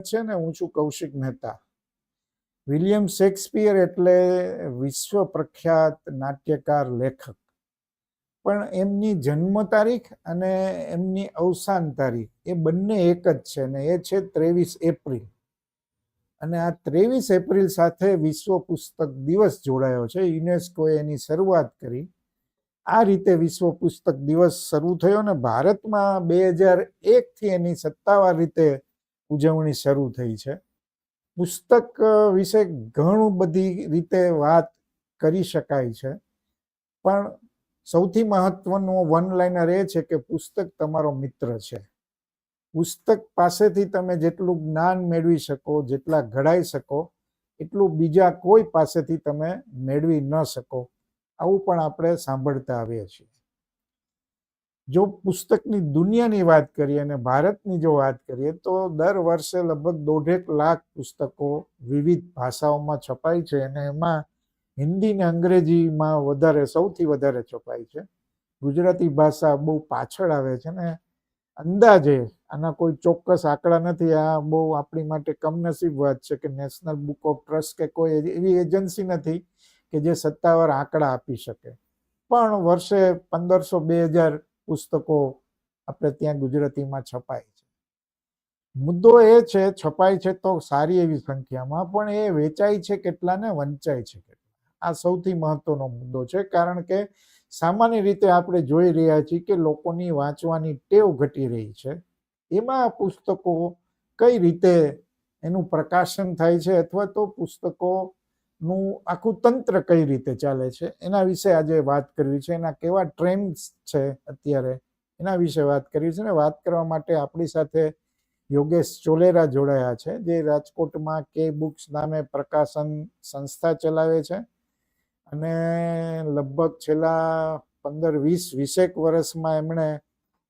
છે ને, હું છું કૌશિક મહેતા. વિલિયમ શેક્સપિયર એટલે વિશ્વ પ્રખ્યાત નાટ્યકાર, લેખક. પણ એમની જન્મ તારીખ અને એમની અવસાન તારીખ એ બંને એક જ છે ને, એ છે ત્રેવીસ એપ્રિલ. અને આ ત્રેવીસ એપ્રિલ સાથે વિશ્વ પુસ્તક દિવસ જોડાયો છે. યુનેસ્કોએ એની શરૂઆત કરી. આ રીતે વિશ્વ પુસ્તક દિવસ શરૂ થયો ને, ભારતમાં બે હજાર એકથી એની સત્તાવાર રીતે ઉજવણી શરૂ થઈ છે. પુસ્તક વિશે ઘણું બધી રીતે વાત કરી શકાય છે. પણ સૌથી મહત્વનો વન લાઇનર એ છે કે પુસ્તક તમારો મિત્ર છે. પુસ્તક પાસેથી તમે જેટલું જ્ઞાન મેળવી શકો, જેટલા ઘડાઈ શકો, એટલું બીજા કોઈ પાસેથી તમે મેળવી ન શકો. આવું પણ આપણે સાંભળતા આવીએ છીએ. જો પુસ્તકની દુનિયાની વાત કરીએ અને ભારતની જો વાત કરીએ, તો દર વર્ષે લગભગ દોઢેક લાખ પુસ્તકો વિવિધ ભાષાઓમાં છપાય છે અને એમાં હિન્દી ને અંગ્રેજીમાં વધારે, સૌથી વધારે છપાય છે. ગુજરાતી ભાષા બહુ પાછળ આવે છે ને અંદાજે આના કોઈ ચોક્કસ આંકડા નથી. આ બહુ આપણી માટે કમનસીબ વાત છે કે નેશનલ બુક ઓફ ટ્રસ્ટ કે કોઈ એવી એજન્સી નથી કે જે સત્તાવાર આંકડા આપી શકે. પણ વર્ષે પંદરસો બે હજાર પુસ્તકો આપણે ત્યાં ગુજરાતીમાં છપાય છે. મુદ્દો એ છે, છપાય છે તો સારી એવી સંખ્યામાં, પણ એ વેચાય છે કેટલા ને વંચાય છે કેટલા? આ સૌથી મહત્વનો મુદ્દો છે, કારણ કે સામાન્ય રીતે આપણે જોઈ રહ્યા છીએ કે લોકોની વાંચવાની ટેવ ઘટી રહી છે. એમાં પુસ્તકો કઈ રીતે એનું પ્રકાશન થાય છે અથવા તો પુસ્તકોનું આખું તંત્ર કઈ રીતે ચાલે છે, એના વિશે આજે વાત કરવી છે, એના કેવા ટ્રેન્ડ્સ છે અત્યારે, એના વિશે વાત કરવી છે ને વાત કરવા માટે આપણી સાથે યોગેશ ચોલેરા જોડાયા છે, જે રાજકોટમાં કે બુક્સ નામે પ્રકાશન સંસ્થા ચલાવે છે. અને લગભગ છેલ્લા પંદર, વીસ, વીસેક વર્ષમાં એમણે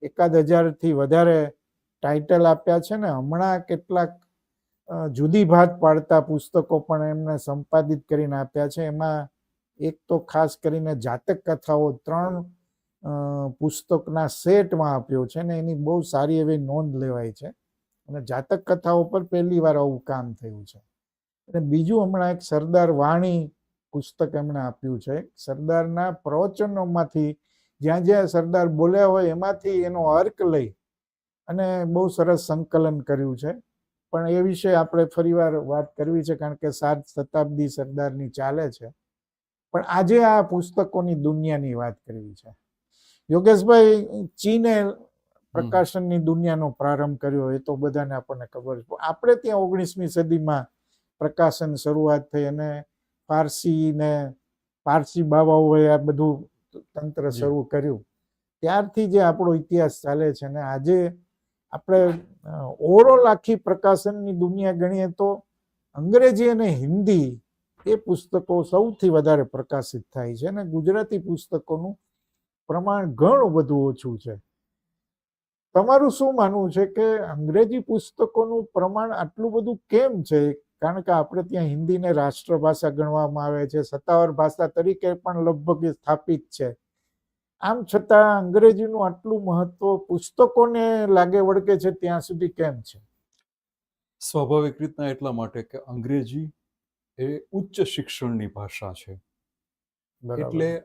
એકાદ હજારથી વધારે ટાઇટલ આપ્યા છે ને, હમણાં કેટલાક જુદી ભાત પાડતા પુસ્તકો પણ એમને સંપાદિત કરીને આપ્યા છે. એમાં એક તો ખાસ કરીને જાતક કથાઓ ત્રણ પુસ્તકના સેટમાં આપ્યો છે ને એની બહુ સારી એવી નોંધ લેવાય છે. અને જાતક કથાઓ પર પહેલી વાર આવું કામ થયું છે. અને બીજું હમણાં એક સરદાર વાણી પુસ્તક એમણે આપ્યું છે. સરદારના પ્રવચનોમાંથી જ્યાં જ્યાં સરદાર બોલ્યા હોય એમાંથી એનો અર્ક લઈ અને બહુ સરસ સંકલન કર્યું છે. પણ એ વિશે આપણે ફરીવાર વાત કરવી છે કારણ કે સાત શતાબ્દી સરદારની ચાલે છે. પણ આજે આ પુસ્તકોની દુનિયાની વાત કરવી છે. યોગેશભાઈ ચીને પ્રકાશનની દુનિયાનો પ્રારંભ કર્યો એ તો બધાને આપણને ખબર છે. આપણે ત્યાં ઓગણીસમી સદીમાં પ્રકાશન શરૂઆત થઈ અને પારસી ને પારસી બાવાઓએ આ બધું તંત્ર શરૂ કર્યું. ત્યારથી જે આપણો ઇતિહાસ ચાલે છે ને આજે આપણે ઓવરઓલ આખી પ્રકાશનની દુનિયા ગણીએ તો અંગ્રેજી અને હિન્દી એ પુસ્તકો સૌથી વધારે પ્રકાશિત થાય છે અને ગુજરાતી પુસ્તકોનું પ્રમાણ ઘણું બધું ઓછું છે. તમારું શું માનવું છે કે અંગ્રેજી પુસ્તકોનું પ્રમાણ આટલું બધું કેમ છે? કારણ કે આપણે ત્યાં હિન્દીને રાષ્ટ્રભાષા ગણવામાં આવે છે, સત્તાવાર ભાષા તરીકે પણ લગભગ સ્થાપિત છે. આમ છતાં અંગ્રેજીનું આટલું મહત્વ પુસ્તકોને લાગે વળગે છે ત્યાં સુધી કેમ છે? સ્વાભાવિક રીતના એટલા માટે કે અંગ્રેજી એ ઉચ્ચ શિક્ષણની ભાષા છે. એટલે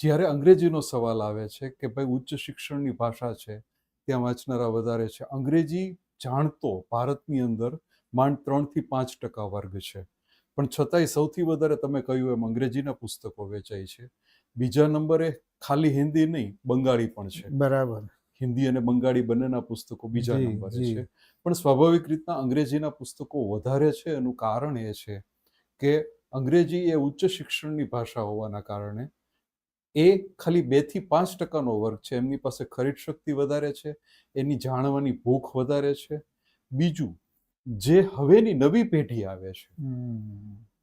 જ્યારે અંગ્રેજીનો સવાલ આવે છે કે ભાઈ ઉચ્ચ શિક્ષણની ભાષા છે ત્યાં વાંચનારા વધારે છે. અંગ્રેજી જાણતો ભારતની અંદર માંડ ત્રણથી પાંચ ટકા વર્ગ છે. પણ છતાંય સૌથી વધારે તમે કહ્યું એમ અંગ્રેજીના પુસ્તકો વેચાય છે. બીજા નંબરે ખાલી હિન્દી નહીં બંગાળી પણ છે. બરાબર. હિન્દી અને બંગાળી બંનેના પુસ્તકો બીજા નંબરે છે. પણ સ્વાભાવિક રીતના અંગ્રેજીના પુસ્તકો વધારે છે એનું કારણ એ છે કે અંગ્રેજી એ ઉચ્ચ શિક્ષણની ભાષા હોવાના કારણે એ ખાલી બેથી પાંચ ટકાનો વર્ગ છે. એમની પાસે ખરીદ શક્તિ વધારે છે એની જાણવાની ભૂખ વધારે છે. બીજું જે હવેની નવી પેઢી આવે છે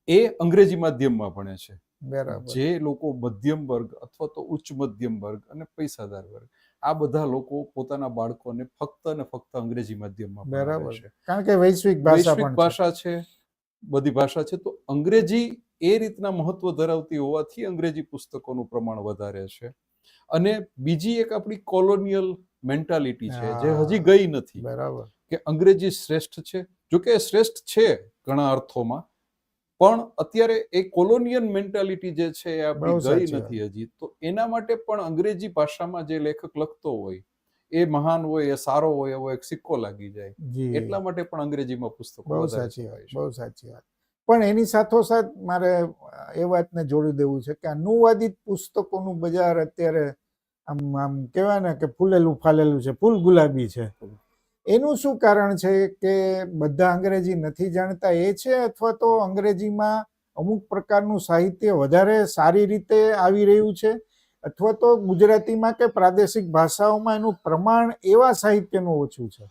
એ અંગ્રેજી માધ્યમમાં ભણે છે. બરાબર. જે લોકો મધ્યમ વર્ગ અથવા તો ઉચ્ચ મધ્યમ વર્ગ અને પૈસાદાર વર્ગ આ બધા લોકો પોતાના બાળકોને ફક્ત અને ફક્ત અંગ્રેજી માધ્યમમાં બરાબર. છે. કારણ કે વૈશ્વિક ભાષા પણ ભાષા છે બધી ભાષા છે તો અંગ્રેજી એ રીતના મહત્વ ધરાવતી હોવાથી અંગ્રેજી પુસ્તકોનું પ્રમાણ વધારે છે. અને બીજી એક આપણી કોલોનિયલ મેન્ટાલિટી છે જે હજી ગઈ નથી. બરાબર. કે અંગ્રેજી શ્રેષ્ઠ છે. જો કે શ્રેષ્ઠ છે ઘણા અર્થોમાં પણ અત્યારે એ કોલોનિયલ મેન્ટાલિટી જે છે એ આપણી ગઈ નથી હજી. તો એના માટે પણ અંગ્રેજી ભાષામાં જે લેખક લખતો હોય એ મહાન હોય એ સારો હોય એવો એક સિક્કો લાગી જાય. એટલા માટે પણ અંગ્રેજીમાં પુસ્તકો બહુ સાચી વાત બહુ સાચી વાત. પણ એની સાથોસાથ મારે એ વાતને જોડી દેવું છે કે અનુવાદિત પુસ્તકોનું બજાર અત્યારે આમ આમ કહેવાય ને કે ફૂલેલું ફાલેલું છે ફૂલ ગુલાબી છે. એનું શું કારણ છે કે બધા અંગ્રેજી નથી જાણતા એ છે અથવા તો અંગ્રેજીમાં અમુક પ્રકારનું સાહિત્ય વધારે સારી રીતે આવી રહ્યું છે? અથવા તો ગુજરાતીમાં કે પ્રાદેશિક ભાષાઓમાં એનું પ્રમાણ એવા સાહિત્યનું ઓછું છે?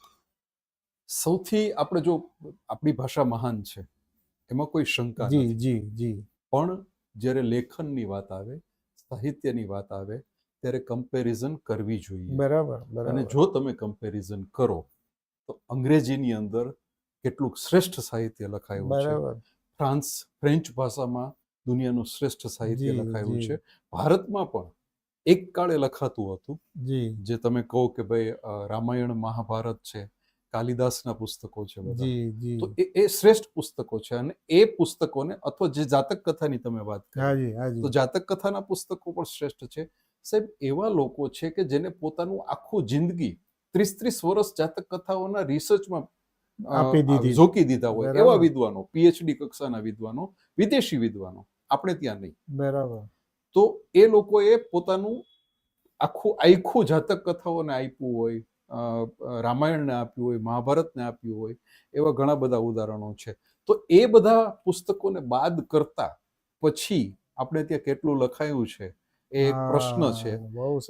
સૌથી આપણે જો આપણી ભાષા મહાન છે એમાં કોઈ શંકા જી જી જી. પણ જ્યારે લેખનની વાત આવે સાહિત્યની વાત આવે ત્યારે કમ્પેરિઝન કરવી જોઈએ. બરાબર અને જો તમે કમ્પેરિઝન કરો તો અંગ્રેજીની અંદર કેટલું શ્રેષ્ઠ સાહિત્ય લખાયું છે. ફ્રાન્સ ફ્રેન્ચ ભાષામાં દુનિયાનું શ્રેષ્ઠ સાહિત્ય લખાયું છે. ભારતમાં પણ એક કાળે લખાતું હતું જે. તમે કહો કે ભાઈ રામાયણ મહાભારત છે કાલિદાસના પુસ્તકો છે બધા. તો એ એ શ્રેષ્ઠ પુસ્તકો છે અને એ પુસ્તકોને અથવા જે જાતક કથાની તમે વાત કરી તો જાતક કથાના પુસ્તકો પણ શ્રેષ્ઠ છે. સાહેબ એવા લોકો છે કે જેને પોતાનું આખું જિંદગી ત્રીસ ત્રીસ વર્ષ જાતક કથાઓના રિસર્ચમાં આપી દીધી. ઝોકી દીધા હોય એવા વિદ્વાનો પીએચડી કક્ષાના વિદ્વાનો વિદેશી વિદ્વાનો આપણે ત્યાં નહીં. બરાબર. તો એ લોકોએ પોતાનું આખું આખું જાતક કથાઓને આપ્યું હોય રામાયણને આપ્યું હોય મહાભારતને આપ્યું હોય એવા ઘણા બધા ઉદાહરણો છે. તો એ બધા પુસ્તકોને બાદ કરતા પછી આપણે ત્યાં કેટલું લખાયું છે? એ એક પ્રશ્ન છે.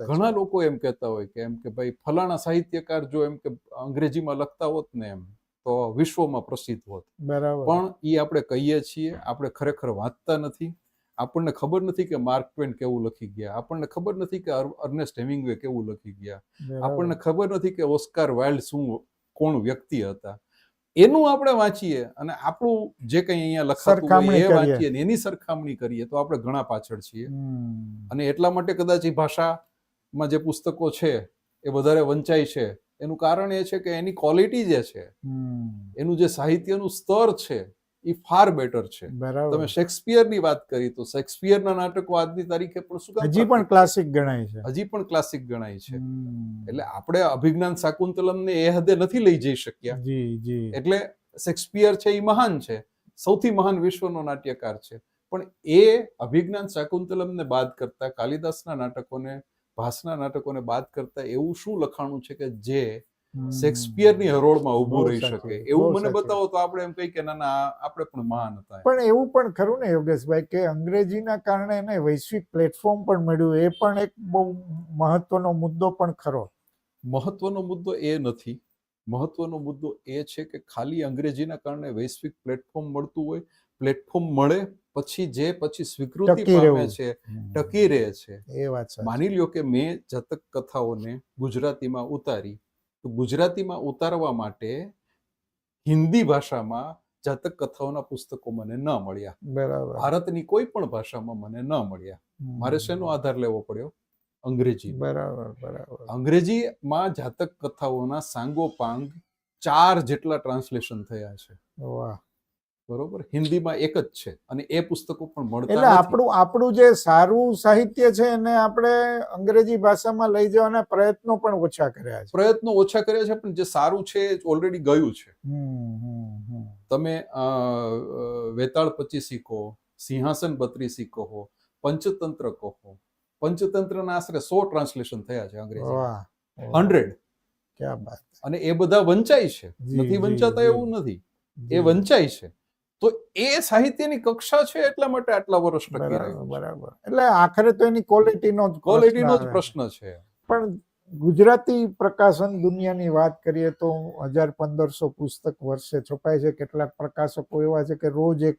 ઘણા લોકો એમ કહેતા હોય કે એમ કે ભાઈ ફલાણા સાહિત્યકાર જો એમ કે અંગ્રેજીમાં લખતા હોત ને એમ તો વિશ્વમાં પ્રસિદ્ધ હોત. બરાબર. પણ એ આપણે કહીએ છીએ આપણે ખરેખર વાંચતા નથી. આપણને ખબર નથી કે માર્ક ટ્વેન કેવું લખી ગયા. આપણને ખબર નથી કે અર્નેસ્ટ હેમિંગવે કેવું લખી ગયા. આપણને ખબર નથી કે ઓસ્કાર વાઇલ્ડ શું કોણ વ્યક્તિ હતા. એનું આપણે વાંચીએ અને આપણું જે કંઈ અહીંયા લખાતું હોય એ વાંચીએ ને એની સરખામણી કરીએ તો આપણે ઘણા પાછળ છીએ. અને એટલા માટે કદાચ એ ભાષામાં જે પુસ્તકો છે એ વધારે વંચાય છે. એનું કારણ એ છે કે એની ક્વોલિટી જે છે એનું જે સાહિત્યનું સ્તર છે એ ફાર બેટર છે. તમે શેક્સપિયરની વાત કરી તો શેક્સપિયરના નાટકો આજની તારીખે પણ શું હજી પણ ક્લાસિક ગણાય છે. હજી પણ ક્લાસિક ગણાય છે. એટલે આપણે અભિજ્ઞાન શાકુંતલમને એ હદે નથી લઈ જઈ શક્યા. જી જી. એટલે શેક્સપિયર છે એ મહાન છે. સૌથી મહાન વિશ્વનો નાટ્યકાર છે. પણ એ અભિજ્ઞાન શાકુંતલમને બાદ કરતા કાલિદાસના નાટકોને ભાસના નાટકોને બાદ કરતા એવું શું લખાણું છે કે જે. શેક્સપિયરની હરોળમાં ઊભું રહી શકે. એવું મને બતાવો તો આપણે એમ કહી કે ના ના આપણે પણ મહાન હતા પણ એવું પણ ખરું ને યોગેશભાઈ કે અંગ્રેજીના કારણે એને વૈશ્વિક પ્લેટફોર્મ પણ મળ્યું. એ પણ એક બહુ મહત્વનો મુદ્દો પણ ખરો. મહત્વનો મુદ્દો એ નથી. મહત્વનો મુદ્દો એ છે કે ખાલી અંગ્રેજીના કારણે વૈશ્વિક પ્લેટફોર્મ મળતું હોય પ્લેટફોર્મ મળે પછી જે પછી સ્વીકૃતિ પામે છે ટકી રહે છે. એ વાત માની લ્યો કે મેં જાતક કથાઓને ગુજરાતીમાં ઉતારી. તો ગુજરાતીમાં ઉતારવા માટે હિન્દી ભાષામાં જાતક કથાઓના પુસ્તકો મને ન મળ્યા. બરાબર. ભારતની કોઈ પણ ભાષામાં મને ન મળ્યા. મારે શેનો આધાર લેવો પડ્યો? અંગ્રેજી. બરાબર બરાબર. અંગ્રેજીમાં જાતક કથાઓના સાંગોપાંગ ચાર જેટલા ટ્રાન્સલેશન થયા છે. વાહ. બરોબર? હિન્દીમાં એક જ છે અને એ પુસ્તકો પણ મળતા એટલે આપણું આપણું જે સારું સાહિત્ય છે એને આપણે અંગ્રેજી ભાષામાં લઈ જવાના પ્રયત્નો પણ ઓછા કર્યા છે. પ્રયત્નો ઓછા કર્યા છે પણ જે સારું છે ઓલરેડી ગયું છે. તમે વેતાળ પચીસી કહો સિંહાસન બત્રીસી કહો પંચતંત્ર કહો. પંચતંત્રના આશરે સો ટ્રાન્સલેશન થયા છે અંગ્રેજી. હંડ્રેડ. ક્યાં બાત અને એ બધા વંચાય છે. નથી વંચાતા એવું નથી. એ વંચાય છે. તો એ સાહિત્યની કક્ષા છે એટલા માટે આટલા વર્ષ બરાબર એટલે આખરે તો એની ક્વોલિટીનો જ ક્વોલિટીનો જ પ્રશ્ન છે. પણ ગુજરાતી પ્રકાશન દુનિયાની વાત કરીએ તો હજાર પંદરસો પુસ્તક વર્ષે છપાય છે. કેટલાક પ્રકાશકો એવા છે કે રોજ એક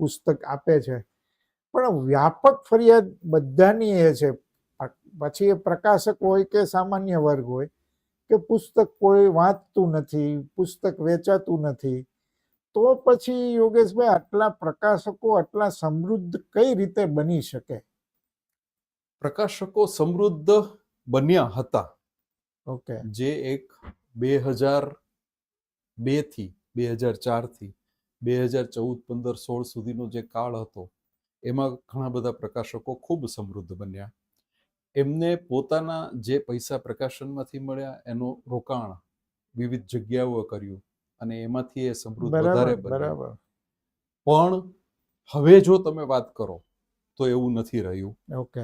પુસ્તક આપે છે. પણ વ્યાપક ફરિયાદ બધાની એ છે. પછી એ પ્રકાશક હોય કે સામાન્ય વર્ગ હોય કે પુસ્તક કોઈ વાંચતું નથી પુસ્તક વેચાતું નથી તો પછી યોગેશભાઈ આટલા પ્રકાશકો આટલા સમૃદ્ધ કઈ રીતે બની શકે? પ્રકાશકો સમૃદ્ધ બન્યા હતા. ઓકે. જે એક બે હજાર બેથી બે હજાર ચારથી બે હજાર ચૌદ પંદર સોળ સુધીનો જે કાળ હતો એમાં ઘણા બધા પ્રકાશકો ખૂબ સમૃદ્ધ બન્યા. એમને પોતાના જે પૈસા પ્રકાશનમાંથી મળ્યા એનું રોકાણ વિવિધ જગ્યાઓ કર્યું. અને એમાંથી એ સમૃદ્ધ વધારે બરાબર. પણ હવે જો તમે વાત કરો તો એવું નથી રહ્યું. ઓકે.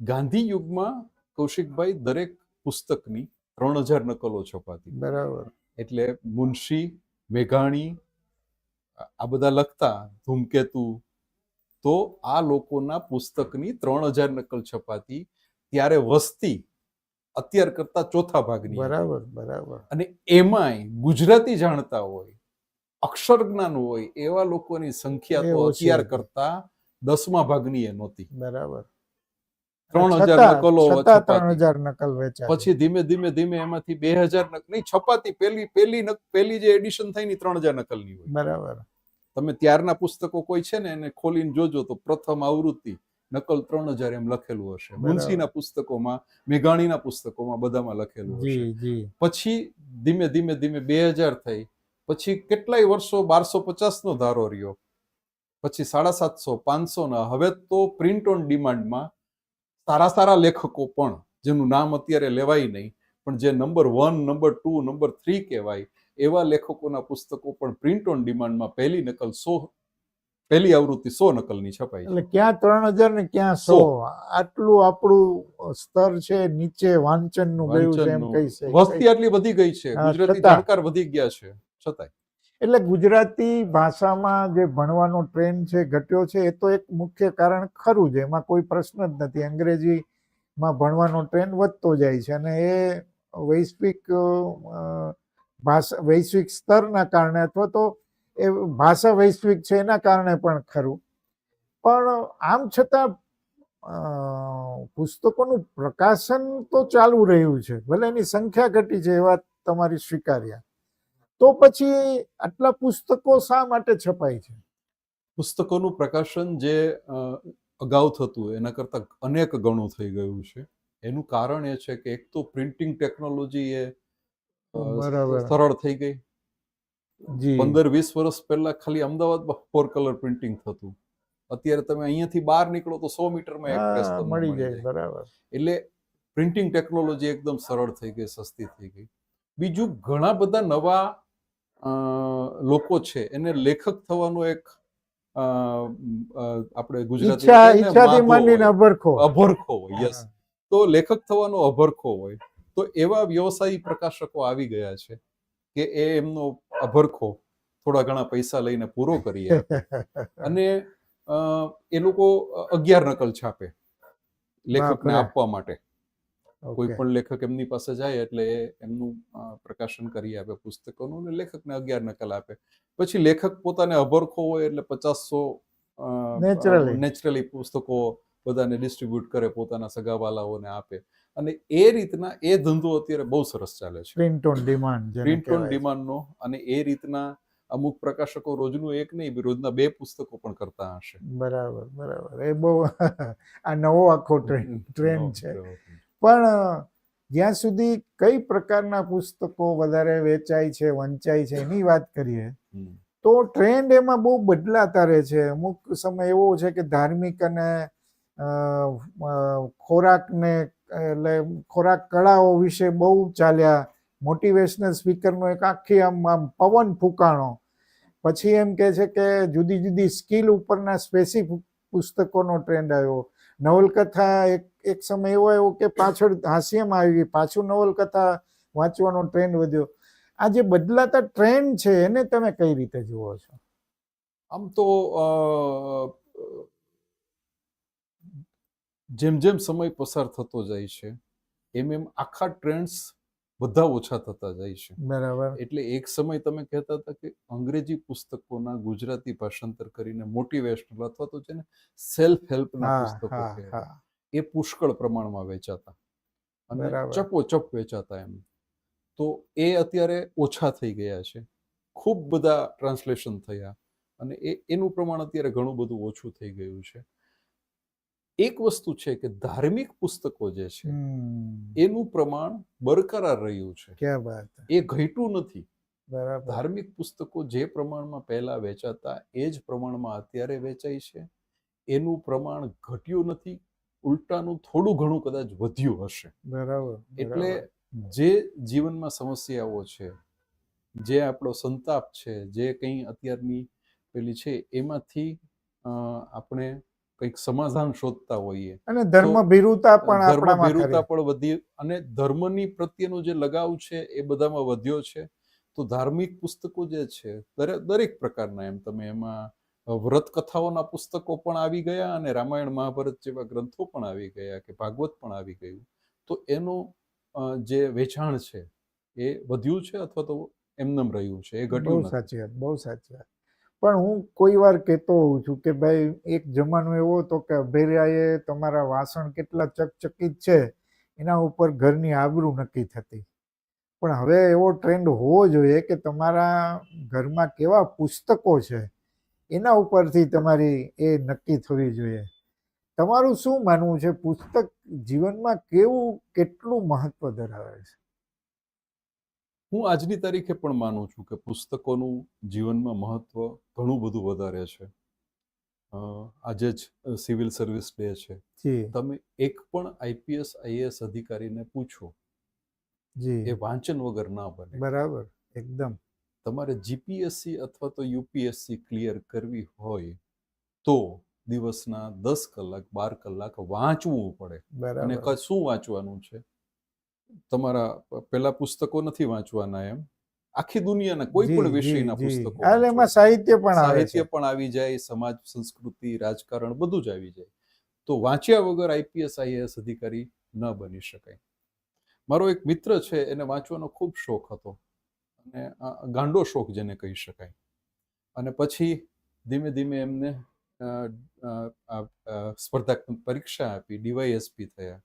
ગાંધી યુગમાં કૌશિકભાઈ દરેક પુસ્તકની ત્રણ હજાર નકલો છપાતી. બરાબર. એટલે મુનશી મેઘાણી આ- બધા લખતા ધૂમકેતુ તો આ લોકોના પુસ્તકની ત્રણ હજાર નકલ છપાતી. ત્યારે વસ્તી અત્યાર કરતા ચોથા ભાગની બરાબર બરાબર. અને એમાંય ગુજરાતી જાણતા હોય અક્ષર જ્ઞાન હોય એવા લોકોની સંખ્યા તો અત્યાર કરતા દસમા ભાગની એ નહોતી. બરાબર. ત્રણ હજાર નકલો ત્રણ હજાર નકલ વેચાય પછી ધીમે ધીમે ધીમે એમાંથી બે હજાર નકલ નહીં છપાતી પેલી પેલી પેલી જે એડિશન થઈ ની ત્રણ હજાર નકલની હોય. બરાબર. તમે ત્યારના પુસ્તકો કોઈ છે ને એને ખોલીને જોજો તો પ્રથમ આવૃત્તિ નકલ ત્રણ હજાર એમ લખેલું હશે. મુનશીના પુસ્તકોમાં મેઘાણીના પુસ્તકોમાં બધામાં લખેલું હશે. પછી ધીમે ધીમે ધીમે બે હજાર થઈ. પછી કેટલાય વર્ષો બારસો પચાસ નો ધારો રહ્યો. પછી સાડા સાતસો પાંચસો ના હવે તો પ્રિન્ટ ઓન ડિમાન્ડમાં સારા સારા લેખકો પણ જેનું નામ અત્યારે લેવાય નહીં પણ જે number one number two number three કહેવાય એવા લેખકોના પુસ્તકો પણ પ્રિન્ટ ઓન ડિમાન્ડમાં પહેલી નકલ સો પહેલી આવૃત્તિ સો નકલની છપાઈ છે. એટલે ક્યાં ત્રણ હજાર ને ક્યાં સો. આટલું આપણું સ્તર છે નીચે વાંચનનું ગયું છે એમ. કહી છે વસ્તી આટલી વધી ગઈ છે. ગુજરાતી જાણકાર વધી ગયા છે છતાંય. એટલે ગુજરાતી ભાષામાં જે ભણવાનો ટ્રેન્ડ છે ઘટ્યો છે એ તો એક મુખ્ય કારણ ખરું છે એમાં કોઈ પ્રશ્ન જ નથી. અંગ્રેજીમાં ભણવાનો ટ્રેન્ડ વધતો જાય છે અને એ વૈશ્વિક ભાષા વૈશ્વિક સ્તરના કારણે અથવા તો એ ભાષા વૈશ્વિક છે એના કારણે પણ ખરું. પણ આમ છતાં પુસ્તકોનું પ્રકાશન તો ચાલુ રહ્યું છે. ભલે એની સંખ્યા ઘટી છે એ વાત તમારી સ્વીકાર્યા. તો પછી આટલા પુસ્તકો શા માટે છપાય છે? પુસ્તકોનું પ્રકાશન જે અગાઉ થતું એના કરતાં અનેક ગણું થઈ ગયું છે. એનું કારણ એ છે કે એક તો પ્રિન્ટિંગ ટેકનોલોજી એ. સરળ થઈ ગઈ. પંદર વીસ વર્ષ પહેલા ખાલી અમદાવાદમાં ફોર કલર પ્રિન્ટિંગ થતું. અત્યારે તમે અહીંયાથી બહાર નીકળો તો સો મીટરમાં મળી જાય બરાબર. એટલે પ્રિન્ટિંગ ટેકનોલોજી એકદમ સરળ થઈ ગઈ સસ્તી થઈ ગઈ. બીજું ઘણા બધા નવા લોકો છે એને લેખક થવાનો એક આપણે ગુજરાતી અભરખો. અભરખો હોય યસ તો લેખક થવાનો અભરખો હોય. તો એવા વ્યવસાયી પ્રકાશકો આવી ગયા છે. કે એ એમનો અભરખો થોડા ઘણા પૈસા લઈને પૂરો કરીએ. અને એ લોકો અગિયાર નકલ છાપે લેખકને આપવા માટે. કોઈ પણ લેખક એમની પાસે જાય એટલે એમનું પ્રકાશન કરી આપે પુસ્તકોનું અને લેખકને અગિયાર નકલ આપે. પછી લેખક પોતાને અભરખો હોય એટલે પચાસસો નેચરલી પુસ્તકો બધાને ડિસ્ટ્રીબ્યુટ કરે પોતાના સગાવાલાઓને આપે. અને એ રીતના એ ધંધો અત્યારે બહુ સરસ ચાલે છે. Print on demand print on ડિમાન્ડનો અને એ રીતના અમુક પ્રકાશકો રોજનું એક નહીં રોજના બે પુસ્તકો પણ કરતા હશે. બરાબર બરાબર. એ બહુ આ નવો આખો ટ્રેન્ડ ટ્રેન્ડ છે. પણ જ્યાં સુધી કઈ પ્રકારના પુસ્તકો વધારે વેચાય છે વંચાય છે એની વાત કરીએ તો ટ્રેન્ડ એમાં બહુ બદલાતા રહે છે. અમુક સમય એવો છે કે ધાર્મિક અને ખોરાકને એટલે ખોરાક કળાઓ વિશે બહુ ચાલ્યા. મોટિવેશનલ સ્પીકરનો એક આખી આમ આમ પવન ફૂંકાણો. પછી એમ કે છે કે જુદી જુદી સ્કિલ ઉપરના સ્પેસિફિક પુસ્તકોનો ટ્રેન્ડ આવ્યો. નવલકથા એક એક સમય એવો આવ્યો કે પાછળ હાસ્યમાં આવી ગઈ. પાછું નવલકથા વાંચવાનો ટ્રેન્ડ વધ્યો. આ જે બદલાતા ટ્રેન્ડ છે એને તમે કઈ રીતે જુઓ છો? આમ તો જેમ જેમ સમય પસાર થતો જાય છે એમ એમ આખા ટ્રેન્ડ્સ બધા ઓછા થતા જાય છે. બરાબર. એટલે એક સમય તમે કહેતા હતા કે અંગ્રેજી પુસ્તકોના ગુજરાતી ભાષાંતર કરીને મોટિવેશનલ અથવા તો છે ને સેલ્ફ હેલ્પના પુસ્તકો એ પુષ્કળ પ્રમાણમાં વેચાતા અને ચપો ચપ વેચાતા એમ. તો એ અત્યારે ઓછા થઈ ગયા છે. ખૂબ બધા ટ્રાન્સલેશન થયા અને એ એનું પ્રમાણ અત્યારે ઘણું બધું ઓછું થઈ ગયું છે. એક વસ્તુ છે કે ધાર્મિક પુસ્તકો જે છે એનું પ્રમાણ બરકરાર રહ્યું છે. એ ઘટ્યું નથી. બરાબર. ધાર્મિક પુસ્તકો જે પ્રમાણમાં પહેલા વેચાતા એ જ પ્રમાણમાં અત્યારે વેચાય છે. એનું પ્રમાણ ઘટ્યું નથી ઉલટાનું થોડું ઘણું કદાચ વધ્યું હશે. બરાબર એટલે જે જીવનમાં સમસ્યાઓ છે જે આપણો સંતાપ છે જે કંઈ અત્યારની પેલી છે એમાંથી આપણે કંઈક સમાધાન શોધતા હોઈએ. અને ધર્મ ભીરુતા પણ ધર્મ ભીરુતા પણ વધી અને ધર્મની પ્રત્યેનો જે લગાવ છે એ બધામાં વધ્યો છે. તો ધાર્મિક પુસ્તકો જે છે દરેક દરેક પ્રકારના એમ તમે એમાં વ્રત કથાઓના પુસ્તકો પણ આવી ગયા અને રામાયણ મહાભારત જેવા ગ્રંથો પણ આવી ગયા કે ભાગવત પણ આવી ગયું. તો એનું જે વેચાણ છે એ વધ્યું છે અથવા તો એમનેમ રહ્યું છે? એ ઘટ્યું સાચી વાત બહુ સાચી વાત. પણ હું કોઈ વાર કહેતો હોઉં છું કે ભાઈ, એક જમાનો એવો હતો કે અભેરાએ તમારા વાસણ કેટલા ચકચકિત છે, એના ઉપર ઘરની આબરૂ નક્કી થતી. પણ હવે એવો ટ્રેન્ડ હોવો જોઈએ કે તમારા ઘરમાં કેવા પુસ્તકો છે, એના ઉપરથી તમારી એ નક્કી થવી જોઈએ. તમારું શું માનવું છે? પુસ્તક જીવનમાં કેવું, કેટલું મહત્વ ધરાવે છે? હું આજની તારીખે પણ માનું છું કે પુસ્તકોનું જીવનમાં મહત્વ ઘણું બધું વધારે છે. આજે જ સિવિલ સર્વિસ ડે છે. તમે એક પણ આઈપીએસ આઈએએસ અધિકારીને પૂછો. જી. એ વાંચન વગર ના બને. બરાબર એકદમ. તમારે જીપીએસસી અથવા તો યુપીએસસી ક્લિયર કરવી હોય તો દિવસના દસ કલાક બાર કલાક વાંચવું પડે. અને શું વાંચવાનું છે? તમારા પેલા પુસ્તકો નથી વાંચવાના એમ? આખી દુનિયાના કોઈ પણ વિષયના પુસ્તકો એમાં સાહિત્ય પણ સાહિત્ય પણ આવી જાય સમાજ સંસ્કૃતિ રાજકારણ બધું જ આવી જાય. તો વાંચ્યા વગર આઈપીએસ આઈએએસ અધિકારી ન બની શકાય. મારો એક મિત્ર છે એને વાંચવાનો ખૂબ શોખ હતો. અને ગાંડો શોખ જેને કહી શકાય. અને પછી ધીમે ધીમે એમને સ્પર્ધાત્મક પરીક્ષા આપી ડીવાયએસપી થયા.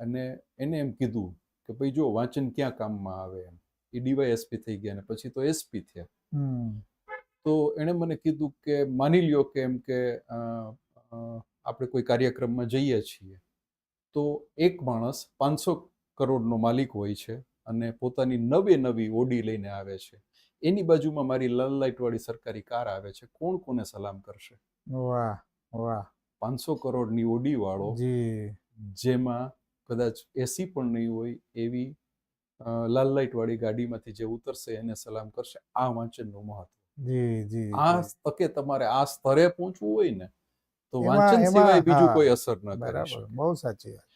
અને એને એમ કીધું કે ભાઈ જો વાંચન ક્યાં કામમાં આવે એમ. એ ડીવાયએસપી થઈ ગયા ને પછી તો એસપી થયા. તો એણે મને કીધું કે માની લ્યો કે એમ કે આપણે કોઈ કાર્યક્રમમાં જઈએ છીએ. તો એક માણસ પાંચસો કરોડનો માલિક હોય છે અને પોતાની નવે નવી ઓડી લઈને આવે છે. એની બાજુમાં મારી લાલ લાઇટવાળી સરકારી કાર આવે છે. કોણ કોને સલામ કરશે? વાહ વાહ. પાંચસો કરોડની ઓડી વાળો જેમાં કદાચ એસી પણ નહીં હોય એવી લાલ લાઇટવાળી ગાડીમાંથી જે ઉતરશે એને સલામ કરશે આ વાંચનનું મહત્વ. જી જી આ તકે તમારે આ સ્તરે પહોંચવું હોય ને તો વાંચન સિવાય બીજું કોઈ અસર ન કરે બહુ સાચી વાત.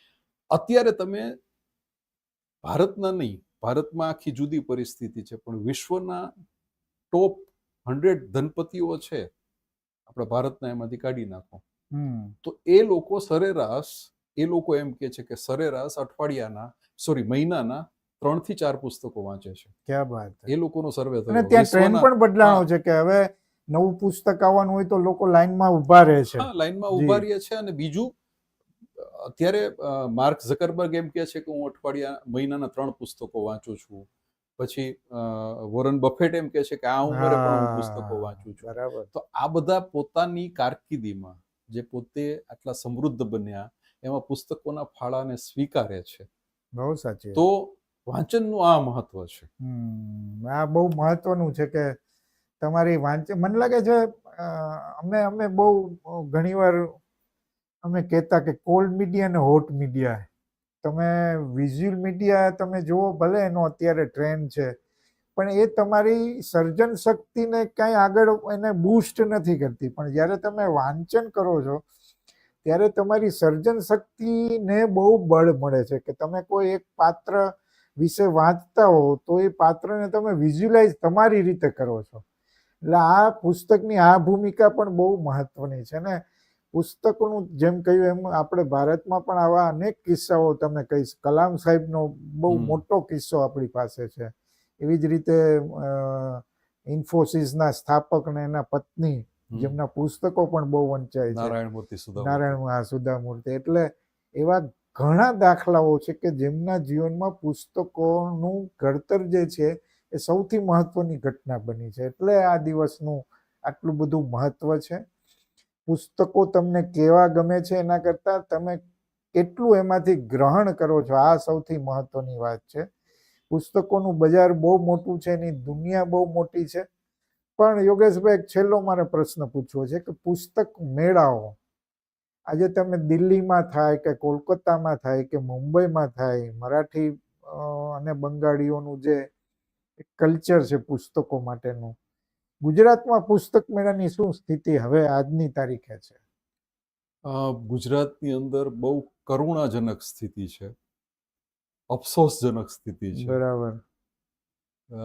અત્યારે તમે ભારતના નહીં ભારતમાં આખી જુદી પરિસ્થિતિ છે પણ વિશ્વના ટોપ હંડ્રેડ ધનપતિઓ છે આપણા ભારતના એમાંથી કાઢી નાખો. તો એ લોકો સરેરાશ એ લોકો એમ કે છે કે સરેરાશ અઠવાડિયાના સોરી મહિનાના ત્રણથી ચાર પુસ્તકો વાંચે છે. ક્યાં વાત એ લોકોનો સર્વે અને થયો ત્યાં ટ્રેન્ડ પણ બદલાણો છે કે હવે નવું પુસ્તક આવવાનું હોય તો લોકો લાઈનમાં ઊભા રહે છે. લાઈનમાં જી. ઊભા રહીએ છે અને બીજું અત્યારે માર્ક ઝકરબર્ગ એમ કહે છે કે હું અઠવાડિયા મહિનાના ત્રણ પુસ્તકો વાંચું છું. પછી વોરન બફેટ એમ કહે છે કે આ ઉંમરે પણ હું પુસ્તકો વાંચું છું. બરાબર. તો આ બધા પોતાની કારકિર્દીમાં જે પોતે આટલા સમૃદ્ધ બન્યા એમાં પુસ્તકોના ફાળાને સ્વીકારે છે. બહુ સાચી તો વાંચનનું આ મહત્વ છે. આ બહુ મહત્વનું છે કે તમારી વાંચન મને લાગે છે અમે અમે બહુ ઘણીવાર અમે કહેતા કે કોલ્ડ મીડિયા અને હોટ મીડિયા તમે વિઝ્યુઅલ મીડિયા તમે જુઓ ભલે એનો અત્યારે ટ્રેન્ડ છે પણ એ તમારી સર્જન શક્તિને કાંઈ આગળ એને બૂસ્ટ નથી કરતી. પણ જ્યારે તમે વાંચન કરો છો ત્યારે તમારી સર્જન શક્તિને બહુ બળ મળે છે કે તમે કોઈ એક પાત્ર વિશે વાંચતા હો તો એ પાત્રને તમે વિઝ્યુલાઇઝ તમારી રીતે કરો છો. એટલે આ પુસ્તકની આ ભૂમિકા પણ બહુ મહત્વની છે ને. પુસ્તકનું જેમ કહ્યું એમ આપણે ભારતમાં પણ આવા અનેક કિસ્સાઓ તમે કહીશ. કલામ સાહેબનો બહુ મોટો કિસ્સો આપણી પાસે છે. એવી જ રીતે ઇન્ફોસિસના સ્થાપક ને એના પત્ની. જેમના પુસ્તકો પણ બહુ વંચાય છે. નારાયણ મૂર્તિ સુધા નારાયણ સુધામૂર્તિ એટલે એવા ઘણા દાખલાઓ છે કે જેમના જીવનમાં પુસ્તકોનું ઘડતર જે છે એ સૌથી મહત્વની ઘટના બની છે. એટલે આ દિવસનું આટલું બધું મહત્વ છે. પુસ્તકો તમને કેવા ગમે છે એના કરતાં તમે કેટલું એમાંથી ગ્રહણ કરો છો આ સૌથી મહત્વની વાત છે. પુસ્તકોનું બજાર બહુ મોટું છે એની દુનિયા બહુ મોટી છે. પણ યોગેશભાઈ છેલ્લો મારે પ્રશ્ન પૂછવો છે કે પુસ્તક મેળાઓ આજે તમે દિલ્હીમાં થાય કે કોલકાતામાં થાય કે મુંબઈમાં થાય મરાઠી અને બંગાળીઓનું જે કલ્ચર છે પુસ્તકો માટેનું ગુજરાતમાં પુસ્તક મેળાની શું સ્થિતિ હવે આજની તારીખે છે? ગુજરાતની અંદર બહુ કરુણાજનક સ્થિતિ છે. અફસોસજનક સ્થિતિ છે. બરાબર. અ,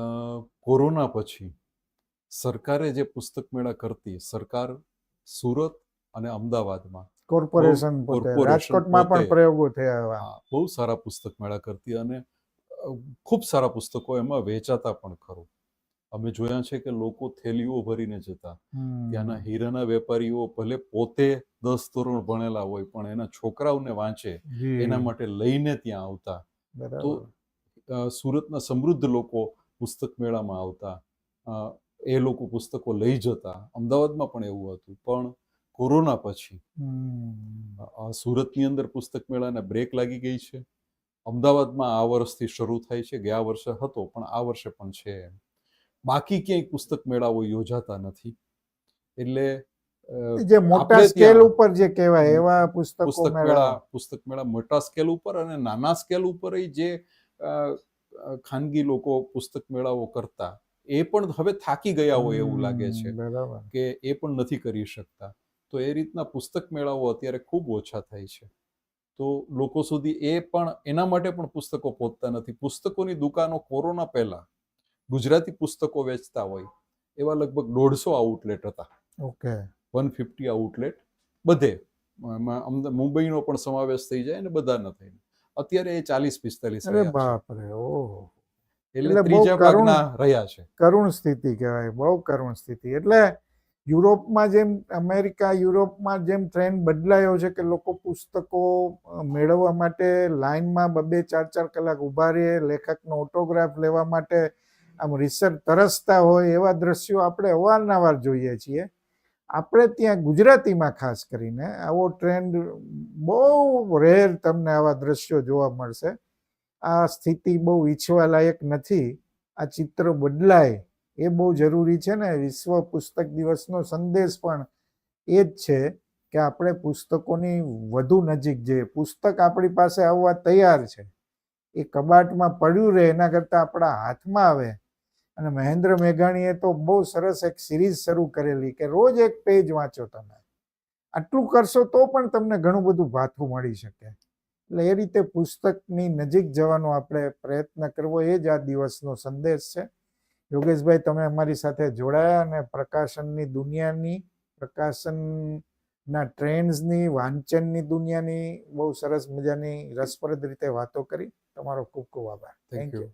કોરોના પછી સરકારે જે પુસ્તક મેળા કરતી સરકાર સુરત અને અમદાવાદમાં કોર્પોરેશન રાજકોટમાં પણ પ્રયોગો થયા બહુ સારા પુસ્તક મેળા કરતી અને ખૂબ સારા પુસ્તકો એમાં વેચાતા પણ ખરું. અમે જોયા છે કે લોકો થેલીઓ ભરીને જતા. ત્યાંના હીરાના વેપારીઓ ભલે પોતે દસ ધોરણ ભણેલા હોય પણ એના છોકરાઓને વાંચે એના માટે લઈને ત્યાં આવતા. તો સુરતના સમૃદ્ધ લોકો પુસ્તક મેળામાં આવતા. એ લોકો પુસ્તકો લઈ જતા. અમદાવાદમાં પણ એવું હતું પણ કોરોના પછી સુરતની અંદર પુસ્તક મેળાને બ્રેક લાગી ગઈ છે. અમદાવાદમાં આ વર્ષથી શરૂ થાય છે ગયા વર્ષે હતો પણ આ વર્ષે પણ છે બાકી ક્યાંય પુસ્તક મેળાઓ યોજાતા નથી. એટલે જે મોટા સ્કેલ ઉપર જે કહેવાય એવા પુસ્તકો પુસ્તક મેળા. પુસ્તક મેળા મોટા સ્કેલ ઉપર અને નાના સ્કેલ ઉપર જે ખાનગી લોકો પુસ્તક મેળાઓ કરતા. એ પણ હવે થાકી ગયા હોય એવું લાગે છે કે એ પણ નથી કરી શકતા. તો એ રીતના પુસ્તક મેળાઓ અત્યારે ખૂબ ઓછા થાય છે. તો લોકો સુધી એ પણ એના માટે પણ પુસ્તકો પહોંચતા નથી. પુસ્તકોની દુકાનો કોરોના પહેલા ગુજરાતી પુસ્તકો વેચતા હોય એવા લગભગ દોઢસો આઉટલેટ હતા. ઓકે. વન ફિફ્ટી આઉટલેટ બધે. મુંબઈનો પણ સમાવેશ થઈ જાય ને ન થઈને. અત્યારે એ ચાલીસ પિસ્તાલીસ બાપરે ઓહો. એટલે ત્રીજા ભાગના રહ્યા છે. કરુણ સ્થિતિ કહેવાય બહુ કરુણ સ્થિતિ. એટલે યુરોપમાં જેમ અમેરિકા યુરોપમાં જેમ ટ્રેન્ડ બદલાયો છે કે લોકો પુસ્તકો મેળવવા માટે લાઈનમાં બબે ચાર ચાર કલાક ઊભા રહે લેખકનો ઓટોગ્રાફ લેવા માટે આમ રિસર્ચ તરસતા હોય એવા દ્રશ્યો આપણે અવારનવાર જોઈએ છીએ. આપણે ત્યાં ગુજરાતીમાં ખાસ કરીને આવો ટ્રેન્ડ બહુ રેર તમને આવા દ્રશ્યો જોવા મળશે. આ સ્થિતિ બહુ ઈચ્છવાલાયક નથી. આ ચિત્ર બદલાય એ બહુ જરૂરી છે ને. વિશ્વ પુસ્તક દિવસનો સંદેશ પણ એ જ છે કે આપણે પુસ્તકોની વધુ નજીક જઈએ. પુસ્તક આપણી પાસે આવવા તૈયાર છે. એ કબાટમાં પડ્યું રહે એના કરતાં આપણા હાથમાં આવે. અને મહેન્દ્ર મેઘાણીએ તો બહુ સરસ એક સિરીઝ શરૂ કરેલી કે રોજ એક પેજ વાંચો તમે. આટલું કરશો તો પણ તમને ઘણું બધું ભાથું મળી શકે. એટલે એ રીતે પુસ્તકની નજીક જવાનો આપણે પ્રયત્ન કરવો એ જ આ દિવસનો સંદેશ છે. યોગેશભાઈ તમે અમારી સાથે જોડાયા અને પ્રકાશનની દુનિયાની પ્રકાશનના ટ્રેન્ડ્સની વાંચનની દુનિયાની બહુ સરસ મજાની રસપ્રદ રીતે વાતો કરી. તમારો ખૂબ ખૂબ આભાર. Thank you